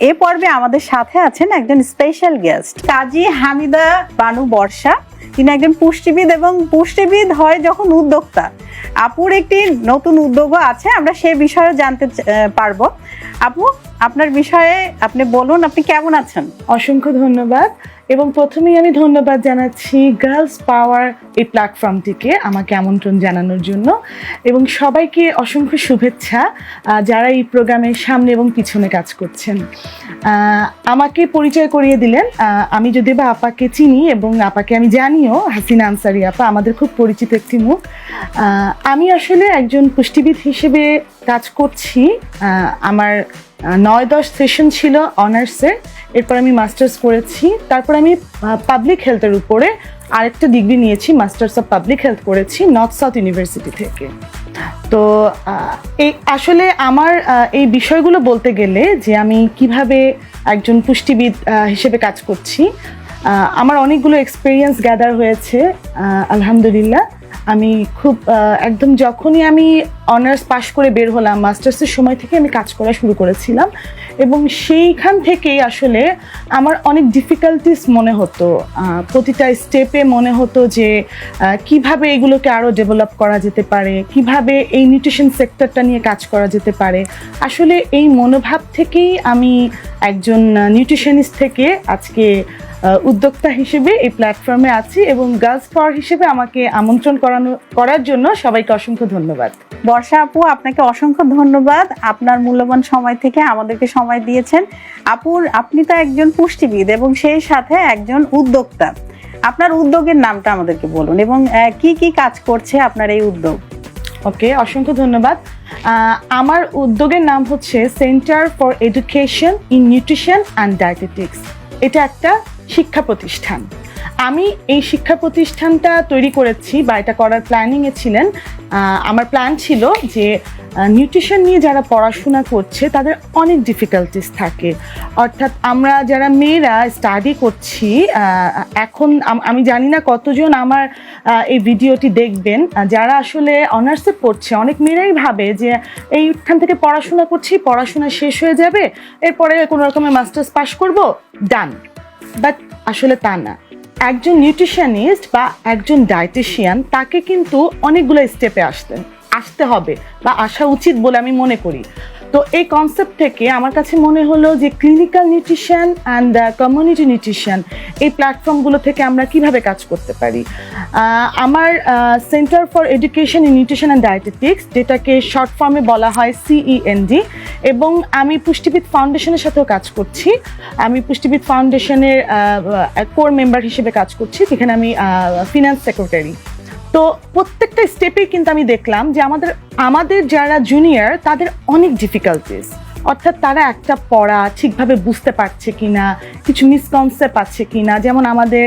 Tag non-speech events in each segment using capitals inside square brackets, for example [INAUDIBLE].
এ পর্বে আমাদের সাথে আছেন একজন স্পেশাল গেস্ট কাজী হামিদা বানু বর্ষা। তিনি একজন পুষ্টিবিদ এবং পুষ্টিবিদ হয় যখন উদ্যোক্তা। আপুর একটি নতুন উদ্যোগও আছে, আমরা সে বিষয়ে জানতে পারব পারব। আপু, আপনার বিষয়ে আপনি বলুন, আপনি কেমন আছেন? অসংখ্য ধন্যবাদ। এবং প্রথমেই আমি ধন্যবাদ জানাচ্ছি গার্লস পাওয়ার এই প্ল্যাটফর্মটিকে আমাকে আমন্ত্রণ জানানোর জন্য। এবং সবাইকে অসংখ্য শুভেচ্ছা যারা এই প্রোগ্রামের সামনে এবং পিছনে কাজ করছেন। আমাকে পরিচয় করিয়ে দিলেন আমি যদি বা আপাকে চিনি এবং আপাকে আমি জানিও, হাসিনা আনসারি আপা, আমাদের খুব পরিচিত একটি মুখ। আমি আসলে একজন পুষ্টিবিদ হিসেবে কাজ করছি। আমার নয় দশ সেশন ছিল অনার্সের এরপর আমি মাস্টার্স করেছি। তারপর আমি পাবলিক হেলথের উপরে আরেকটা ডিগ্রি নিয়েছি মাস্টার্স অফ পাবলিক হেলথ করেছি নর্থ সাউথ ইউনিভার্সিটি থেকে। তো এই আসলে আমার এই বিষয়গুলো বলতে গেলে যে আমি কীভাবে একজন পুষ্টিবিদ হিসেবে কাজ করছি আমার অনেকগুলো এক্সপিরিয়েন্স গ্যাদার হয়েছে আলহামদুলিল্লাহ। আমি খুব একদম যখনই আমি অনার্স পাশ করে বের হলাম মাস্টার্সের সময় থেকে আমি কাজ করা শুরু করেছিলাম। এবং সেইখান থেকেই আসলে আমার অনেক ডিফিকাল্টিস মনে হতো। প্রতিটা স্টেপে মনে হতো যে কীভাবে এগুলোকে আরও ডেভেলপ করা যেতে পারে, কীভাবে এই নিউট্রিশন সেক্টরটা নিয়ে কাজ করা যেতে পারে। আসলে এই মনোভাব থেকেই আমি একজন নিউট্রিশনিস্ট থেকে আজকে উদ্যোক্তা হিসেবে এই প্ল্যাটফর্মে আছি এবং গার্লস পাওয়ার হিসেবে আমাকে আমন্ত্রণ করানো করার জন্য সবাইকে অসংখ্য ধন্যবাদ। বর্ষা আপু আপনাকে অসংখ্য ধন্যবাদ। আপনার মূল্যবান সময় থেকে আমাদেরকে সময় দিয়েছেন। আপুর আপনি তো একজন পুষ্টিবিদ এবং সেই সাথে একজন উদ্যোক্তা। আপনার উদ্যোগের নামটা আমাদেরকে বলুন এবং কি কি কাজ করছে আপনার এই উদ্যোগ? ওকে অসংখ্য ধন্যবাদ। আমার উদ্যোগের নাম হচ্ছে centre for education in nutrition and dietetics এটা একটা শিক্ষা প্রতিষ্ঠান। আমি এই শিক্ষা প্রতিষ্ঠানটা তৈরি করেছি বা এটা করার প্ল্যানিংয়ে ছিলেন। আমার প্ল্যান ছিল যে নিউট্রিশন নিয়ে যারা পড়াশোনা করছে, তাদের অনেক ডিফিকাল্টিস থাকে। অর্থাৎ আমরা যারা মেয়েরা স্টাডি করছি এখন আমি জানি না কতজন আমার এই ভিডিওটি দেখবেন। যারা আসলে অনার্সে পড়ছে, অনেক মেয়েরাই ভাবে যে এইখান থেকে পড়াশোনা করছি, পড়াশোনা শেষ হয়ে যাবে, এরপরে কোনো রকমের মাস্টার্স পাশ করব ডান বাট আসলে তা না। একজন নিউট্রিশনিস্ট বা একজন ডায়েটিশিয়ান তাকে কিন্তু অনেকগুলো স্টেপে আসতেন আসতে হবে বা আসা উচিত বলে আমি মনে করি। তো এই কনসেপ্ট থেকে আমার কাছে মনে হলো যে clinical nutrition and community nutrition এই প্ল্যাটফর্মগুলো থেকে আমরা কীভাবে কাজ করতে পারি। আমার centre for education in nutrition and dietetics যেটাকে শর্ট ফর্মে বলা হয় সিইএনডি এবং আমি পুষ্টিবিদ ফাউন্ডেশনের সাথেও কাজ করছি। আমি পুষ্টিবিদ ফাউন্ডেশনের কোর মেম্বার হিসেবে কাজ করছি, যেখানে আমি ফিনান্স সেক্রেটারি তো প্রত্যেকটা স্টেপে কিন্তু আমি দেখলাম যে আমাদের আমাদের যারা জুনিয়র তাদের অনেক ডিফিকাল্টিস অর্থাৎ তারা একটা পড়া ঠিকভাবে বুঝতে পারছে কি না কিছু মিসকনসেপ্ট আছে কি না যেমন আমাদের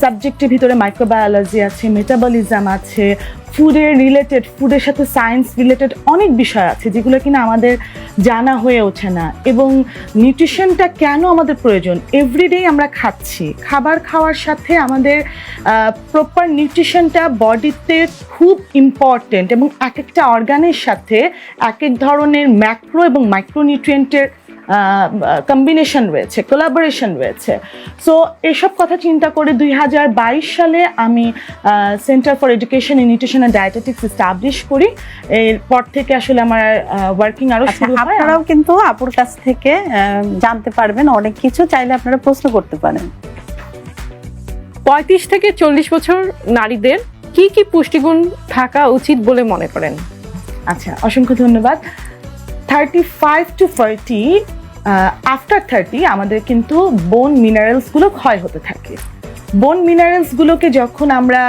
সাবজেক্টের ভিতরে মাইক্রোবায়োলজি আছে মেটাবলিজম আছে ফুডের রিলেটেড ফুডের সাথে সায়েন্স রিলেটেড অনেক বিষয় আছে যেগুলো কিনা আমাদের জানা হয়ে ওঠে না। এবং নিউট্রিশনটা কেন আমাদের প্রয়োজন? এভরিডে আমরা খাচ্ছি। খাবার খাওয়ার সাথে আমাদের প্রপার নিউট্রিশনটা বডিতে খুব ইম্পর্টেন্ট এবং এক একটা অর্গানের সাথে এক এক ধরনের ম্যাক্রো এবং মাইক্রোনিউট্রিয়েন্টের কম্বিনেশন রয়েছে কোলাবোরেশন রয়েছে। সো এসব কথা চিন্তা করে দুই হাজার বাইশ সালে আমি centre for education in nutrition and dietetics establish করি। এরপর থেকে আসলে আমার ওয়ার্কিং আরও আচ্ছা শুরু হয়। আপনারাও কিন্তু আপুর কাছ থেকে আহ, জানতে পারবেন অনেক কিছু চাইলে আপনারা প্রশ্ন করতে পারেন। পঁয়ত্রিশ থেকে চল্লিশ বছর নারীদের কি কি পুষ্টিগুণ থাকা উচিত বলে মনে করেন? আচ্ছা অসংখ্য ধন্যবাদ। Thirty five to forty after thirty আমাদের কিন্তু বোন মিনারেলসগুলো ক্ষয় হতে থাকে। বোন মিনারেলসগুলোকে যখন আমরা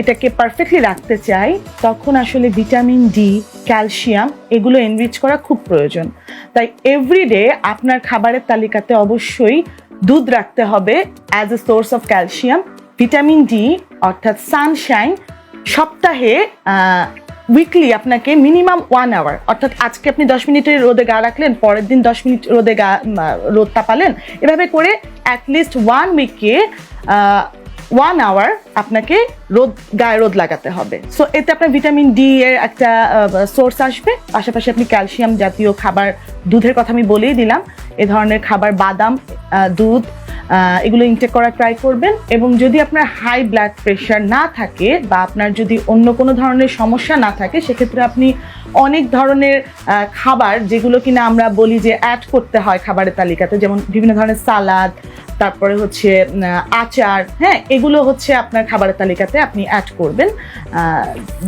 এটাকে পারফেক্টলি রাখতে চাই, তখন আসলে ভিটামিন ডি ক্যালসিয়াম এগুলো এনরিচ করা খুব প্রয়োজন। তাই এভরিডে আপনার খাবারের তালিকাতে অবশ্যই দুধ রাখতে হবে as a source of calcium vitamin D অর্থাৎ সানশাইন সপ্তাহে উইকলি আপনাকে মিনিমাম ওয়ান আওয়ার অর্থাৎ আজকে আপনি দশ মিনিটের রোদে গা রাখলেন, পরের দিন দশ মিনিট রোদে গা রোদ তাপালেন, এভাবে করে অ্যাটলিস্ট ওয়ান উইকে ওয়ান আওয়ার আপনাকে রোদ, গায়ে রোদ লাগাতে হবে। সো এতে আপনার ভিটামিন ডি এর একটা সোর্স আসবে। পাশাপাশি আপনি ক্যালসিয়াম জাতীয় খাবার, দুধের কথা আমি বলেই দিলাম। এ ধরনের খাবার, বাদাম দুধ এগুলো ইনটেক করা ট্রাই করবেন। এবং যদি আপনার হাই ব্লাড প্রেশার না থাকে বা আপনার যদি অন্য কোনো ধরনের সমস্যা না থাকে, সেক্ষেত্রে আপনি অনেক ধরনের খাবার যেগুলো কিনা আমরা বলি যে অ্যাড করতে হয় খাবারের তালিকাতে, যেমন বিভিন্ন ধরনের সালাদ, তারপরে হচ্ছে আচার হ্যাঁ এগুলো হচ্ছে আপনার খাবারের তালিকাতে আপনি অ্যাড করবেন।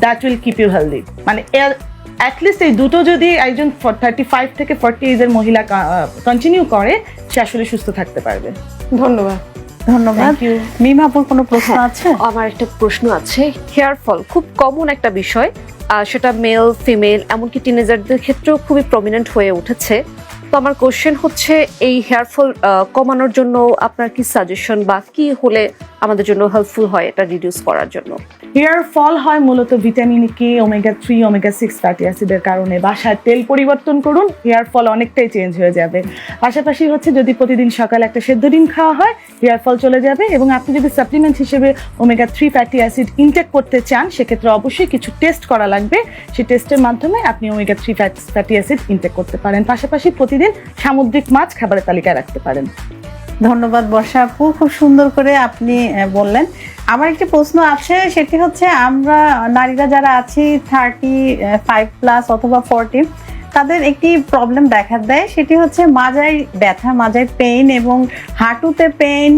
That will keep you healthy মানে অ্যাটলিস্ট এই দুটো যদি একজন থার্টি ফাইভ থেকে ফর্টি এজের মহিলা কন্টিনিউ করে সে আসলে সুস্থ থাকতে পারবে। ধন্যবাদ। ধন্যবাদ। Thank you. কোনো প্রশ্ন আছে? আমার একটা প্রশ্ন আছে। হেয়ার ফল খুব কমন একটা বিষয়। সেটা মেল ফিমেল এমনকি টিনেজারদের ক্ষেত্রেও খুবই প্রমিনেন্ট হয়ে উঠেছে। তো আমার কোশ্চেন হচ্ছে এই হেয়ার ফল কমানোর জন্য আপনার কি সাজেশন বা কি হলে আমাদের জন্য হেল্পফুল হয় এটা রিডিউস করার জন্য? হেয়ার ফল হয় মূলত vitamin K omega three omega six fatty অ্যাসিডের কারণে। বাসার তেল পরিবর্তন করুন হেয়ার ফল অনেকটাই চেঞ্জ হয়ে যাবে। পাশাপাশি হচ্ছে যদি প্রতিদিন সকালে একটা সেদ্ধ ডিম খাওয়া হয় হেয়ার ফল চলে যাবে এবং আপনি যদি সাপ্লিমেন্ট হিসেবে omega three fatty acid intake করতে চান, সেক্ষেত্রে অবশ্যই কিছু টেস্ট করা লাগবে। সেই টেস্টের মাধ্যমে আপনি omega three fatty acid intake করতে পারেন। পাশাপাশি প্রতিদিন সামুদ্রিক মাছ খাবারের তালিকায় রাখতে পারেন। ধন্যবাদ বর্ষা আপু খুব সুন্দর করে আপনি বললেন। আমার একটি প্রশ্ন আছে সেটি হচ্ছে আমরা নারীরা যারা আছি থার্টি ফাইভ প্লাস অথবা ফর্টি তাদের একটি প্রবলেম দেখা দেয় সেটি হচ্ছে মাজায় ব্যথা মাজায় পেইন এবং হাঁটুতে পেইন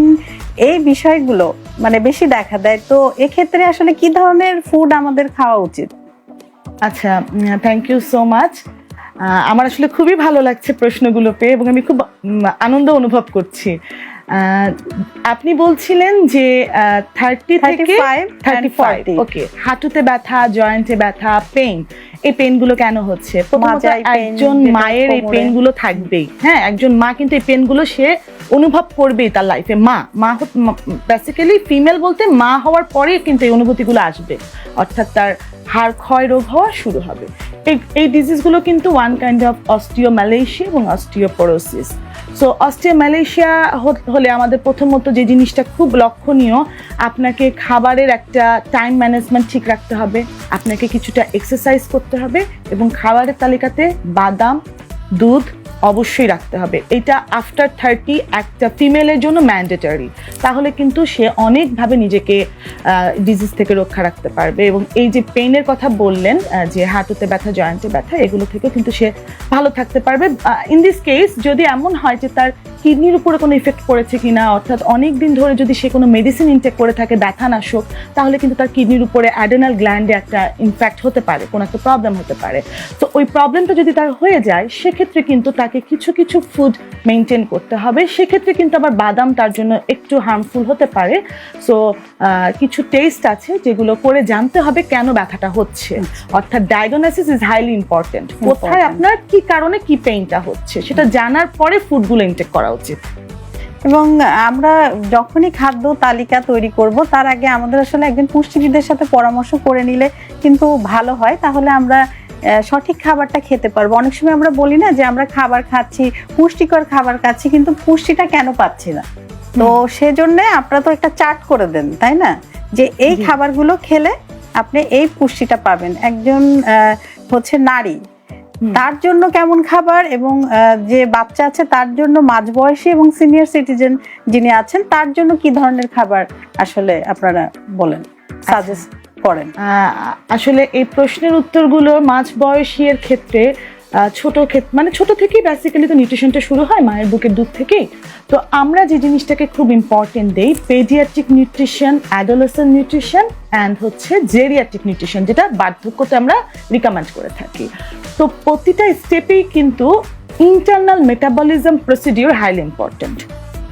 এই বিষয়গুলো মানে বেশি দেখা দেয়। তো এক্ষেত্রে আসলে কি ধরনের ফুড আমাদের খাওয়া উচিত? আচ্ছা থ্যাংক ইউ সো মাচ আমার আসলে খুবই ভালো লাগছে প্রশ্নগুলো পেয়ে এবং আমি খুব আনন্দ অনুভব করছি। আপনি বলছিলেন যে থার্টি থেকে থার্টি ফাইভ ওকে হাঁটুতে ব্যথা জয়েন্টে ব্যথা পেইন এই পেনগুলো কেন হচ্ছে? প্রথমত একজন মায়ের এই। পেনগুলো থাকবেই। হ্যাঁ একজন মা কিন্তু এই পেনগুলো সে অনুভব করবেই তার লাইফে মা মা বেসিক্যালি ফিমেল বলতে মা হওয়ার পরেই কিন্তু এই অনুভূতিগুলো আসবে। অর্থাৎ তার হাড় ক্ষয় রোগ হওয়া শুরু হবে। এই এই ডিজিজগুলো কিন্তু ওয়ান কাইন্ড অফ অস্টিওম্যালেশিয়া এবং অস্টিওপোরোসিস সো অস্ট্রিয়া মালয়েশিয়া হলে আমাদের প্রথমত যে জিনিসটা খুব লক্ষণীয়, আপনাকে খাবারের একটা টাইম ম্যানেজমেন্ট ঠিক রাখতে হবে, আপনাকে কিছুটা এক্সারসাইজ করতে হবে এবং খাবারের তালিকাতে বাদাম, দুধ অবশ্যই রাখতে হবে। এটা আফটার থার্টি একটা ফিমেলের জন্য ম্যান্ডেটারি তাহলে কিন্তু সে অনেকভাবে নিজেকে ডিজিজ থেকে রক্ষা রাখতে পারবে এবং এই যে পেইনের কথা বললেন যে হাঁটুতে ব্যথা, জয়েন্টে ব্যথা, এগুলো থেকে কিন্তু সে ভালো থাকতে পারবে। ইন দিস কেস যদি এমন হয় যে তার কিডনির উপরে কোনো ইফেক্ট পড়েছে কি না অর্থাৎ অনেক দিন ধরে যদি সে কোনো মেডিসিন ইনটেক করে থাকে ব্যথা নাশক তাহলে কিন্তু তার কিডনির উপরে অ্যাডেনাল গ্ল্যান্ডে একটা ইনফ্যাক্ট হতে পারে, কোনো একটা প্রবলেম হতে পারে। তো ওই প্রবলেমটা যদি তার হয়ে যায়, সেক্ষেত্রে কিন্তু তাকে কিছু কিছু ফুড মেনটেন করতে হবে। সেক্ষেত্রে কিন্তু আবার বাদাম তার জন্য একটু হার্মফুল হতে পারে। সো কিছু টেস্ট আছে যেগুলো করে জানতে হবে কেন ব্যথাটা হচ্ছে। অর্থাৎ ডায়াগনোসিস ইজ হাইলি ইম্পর্টেন্ট কোথায় আপনার কি কারণে কি পেইনটা হচ্ছে? সেটা জানার পরে ফুডগুলো ইনটেক করা উচিত। এবং আমরা যখনই খাদ্য তালিকা তৈরি করব তার আগে আমাদের আসলে একজন পুষ্টিবিদের সাথে পরামর্শ করে নিলে কিন্তু ভালো হয়। তাহলে আমরা সঠিক খাবারটা খেতে পারব। অনেক সময় আমরা বলি না যে আমরা খাবার খাচ্ছি পুষ্টিকর খাবার খাচ্ছি কিন্তু পুষ্টিটা কেন পাচ্ছি না? তো সেজন্য আপনারা তো একটা চার্ট করে দেন তাই না? যে এই খাবারগুলো খেলে আপনি এই পুষ্টিটা পাবেন। একজন হচ্ছে নারী তার জন্য কেমন খাবার এবং যে বাচ্চা আছে তার জন্য মাঝবয়সী এবং সিনিয়র সিটিজেন যিনি আছেন তার জন্য কি ধরনের খাবার আসলে আপনারা বলেন সাজেস্ট করেন? আহ, আসলে এই প্রশ্নের উত্তরগুলো মাঝ বয়সীর ক্ষেত্রে আহ, ছোট ক্ষেত্রে মানে ছোট থেকেই বেসিক্যালি তো নিউট্রিশনটা শুরু হয়, মায়ের বুকের দুধ থেকে তো আমরা যে জিনিসটাকে খুব ইম্পর্টেন্ট দেই paediatric nutrition adolescent nutrition and হচ্ছে জেরিয়াট্রিক নিউট্রিশন যেটা বার্ধক্যতে আমরা রিকমেন্ড করে থাকি। তো প্রতিটা স্টেপেই কিন্তু internal metabolism procedure highly important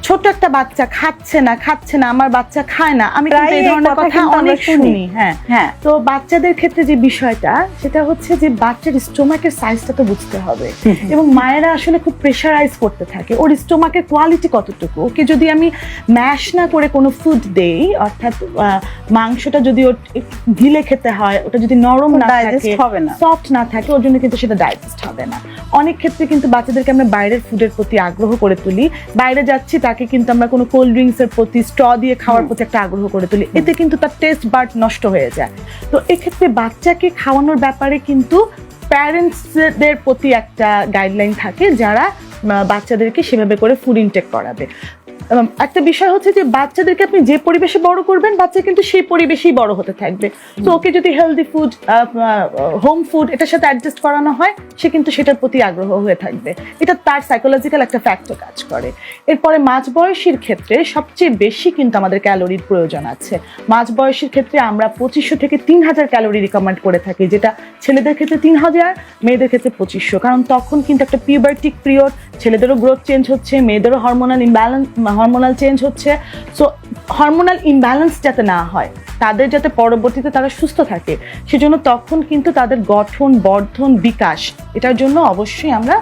ছোট একটা বাচ্চা খাচ্ছে না খাচ্ছে না আমার বাচ্চা খায় না। আমি কিন্তু এই ধরনের কথা অনেক শুনি। হ্যাঁ। হ্যাঁ। তো বাচ্চাদের ক্ষেত্রে যে বিষয়টা সেটা হচ্ছে যে বাচ্চার স্টোমাকের সাইজটা তো বুঝতে হবে। [LAUGHS] এবং মায়েরা আসলে খুব প্রেশারাইজ করতে থাকে। ওর স্টোমাকের কোয়ালিটি কতটুকু? ওকে যদি আমি ম্যাশ না করে কোনো ফুড দেই অর্থাৎ মাংসটা যদি ওর ঢিলে খেতে হয় ওটা যদি নরম না থাকে হবে না। সফট না থাকে ওর জন্য কিন্তু সেটা ডাইজেস্ট হবে না। অনেক ক্ষেত্রে কিন্তু বাচ্চাদেরকে আমরা বাইরের ফুডের প্রতি আগ্রহ করে তুলি। বাইরে যাচ্ছি তার তাকে কিন্তু আমরা কোনো কোল্ড ড্রিঙ্কস এর প্রতি স্ট্র দিয়ে খাওয়ার প্রতি একটা আগ্রহ করে তুলি। এতে কিন্তু তার টেস্ট বার্ড নষ্ট হয়ে যায়। তো এক্ষেত্রে বাচ্চাকে খাওয়ানোর ব্যাপারে কিন্তু প্যারেন্টসদের প্রতি একটা গাইডলাইন থাকে যারা বাচ্চাদেরকে সেভাবে করে ফুড ইনটেক করাবে। একটা বিষয় হচ্ছে যে বাচ্চাদেরকে আপনি যে পরিবেশে বড় করবেন, বাচ্চা কিন্তু সেই পরিবেশেই বড় হতে থাকবে। তো ওকে যদি হেলদি ফুড হোম ফুড এটার সাথে অ্যাডজাস্ট করানো হয়, সে কিন্তু সেটার প্রতি আগ্রহ হয়ে থাকবে। এটা তার সাইকোলজিক্যাল একটা ফ্যাক্টর কাজ করে। এরপরে মাঝ বয়সীর ক্ষেত্রে সবচেয়ে বেশি কিন্তু আমাদের ক্যালোরির প্রয়োজন আছে। মাঝ বয়সীর ক্ষেত্রে আমরা পঁচিশশো থেকে তিন হাজার ক্যালোরি রিকমেন্ড করে থাকি, যেটা ছেলেদের ক্ষেত্রে তিন হাজার, মেয়েদের ক্ষেত্রে পঁচিশশো। কারণ তখন কিন্তু একটা পিউবার্টিক পিরিয়ড ছেলেদেরও গ্রোথ চেঞ্জ হচ্ছে, মেয়েদেরও হরমোনাল ইমব্যালেন্স হরমোনাল চেঞ্জ হচ্ছে। সো হরমোনাল ইমব্যালেন্স যাতে না হয়, তাদের যাতে পরবর্তীতে তারা সুস্থ থাকে, সেজন্য তখন কিন্তু তাদের গঠন, বর্ধন, বিকাশ, এটার জন্য অবশ্যই আমরা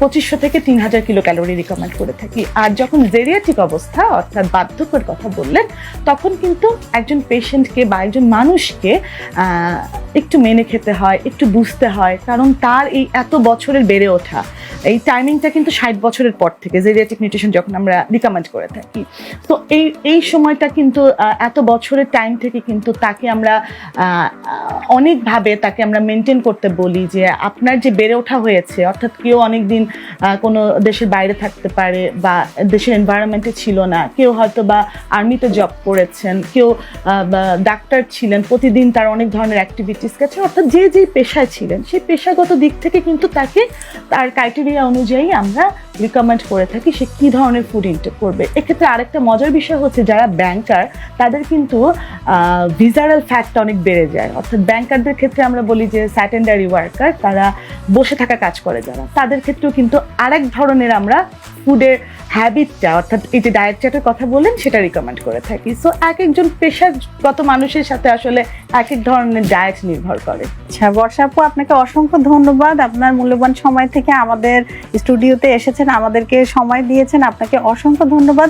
পঁচিশশো থেকে তিন হাজার কিলো ক্যালোরি রিকমেন্ড করে থাকি। আর যখন জেরিয়াটিক অবস্থা, অর্থাৎ বার্ধক্যের কথা বললেন, তখন কিন্তু একজন পেশেন্টকে বা একজন মানুষকে একটু মেনে খেতে হয়, একটু বুঝতে হয়, কারণ তার এই এত বছরের বেড়ে ওঠা, এই টাইমিংটা কিন্তু ষাট বছরের পর থেকে জেরিয়াটিক নিউট্রিশন যখন আমরা রিকমেন্ড করে থাকি। তো এই এই সময়টা কিন্তু এত বছরের টাইম থেকে কিন্তু তাকে আমরা অনেকভাবে তাকে আমরা মেনটেন করতে বলি যে আপনার যে বেড়ে ওঠা হয়েছে অর্থাৎ কেউ অনেকদিন কোনো দেশের বাইরে থাকতে পারে বা দেশের এনভায়রনমেন্টে ছিল না। কেউ হয়তো বা আর্মিতে জব করেছেন, কেউ ডাক্তার ছিলেন, প্রতিদিন তার অনেক ধরনের অ্যাক্টিভিটিস গেছে। অর্থাৎ যে যে পেশায় ছিলেন, সেই পেশাগত দিক থেকে কিন্তু তাকে, তার ক্রাইটেরিয়া অনুযায়ী আমরা রিকমেন্ড করে থাকি সে কী ধরনের ফুড ইনটেক করবে। এক্ষেত্রে আরেকটা মজার বিষয় হচ্ছে যারা ব্যাংকার তাদের কিন্তু ভিজারাল ফ্যাক্ট অনেক বেড়ে যায়। অর্থাৎ ব্যাংকারদের ক্ষেত্রে আমরা বলি যে স্যাটেন্ডারি ওয়ার্কার তারা বসে থাকা কাজ করে যারা। তাদের ক্ষেত্রেও কিন্তু আরেক ধরনের আমরা ফুডের হ্যাবিটটা অর্থাৎ এই যে ডায়েট চার্টের কথা বললেন, সেটা রিকমেন্ড করে থাকি। সো এক একজন পেশাগত মানুষের সাথে আসলে এক এক ধরনের ডায়েট নির্ভর করে। আচ্ছা বর্ষা আপু, আপনাকে অসংখ্য ধন্যবাদ। আপনার মূল্যবান সময় থেকে আমাদের স্টুডিওতে এসেছেন, আমাদেরকে সময় দিয়েছেন। আপনাকে অসংখ্য ধন্যবাদ।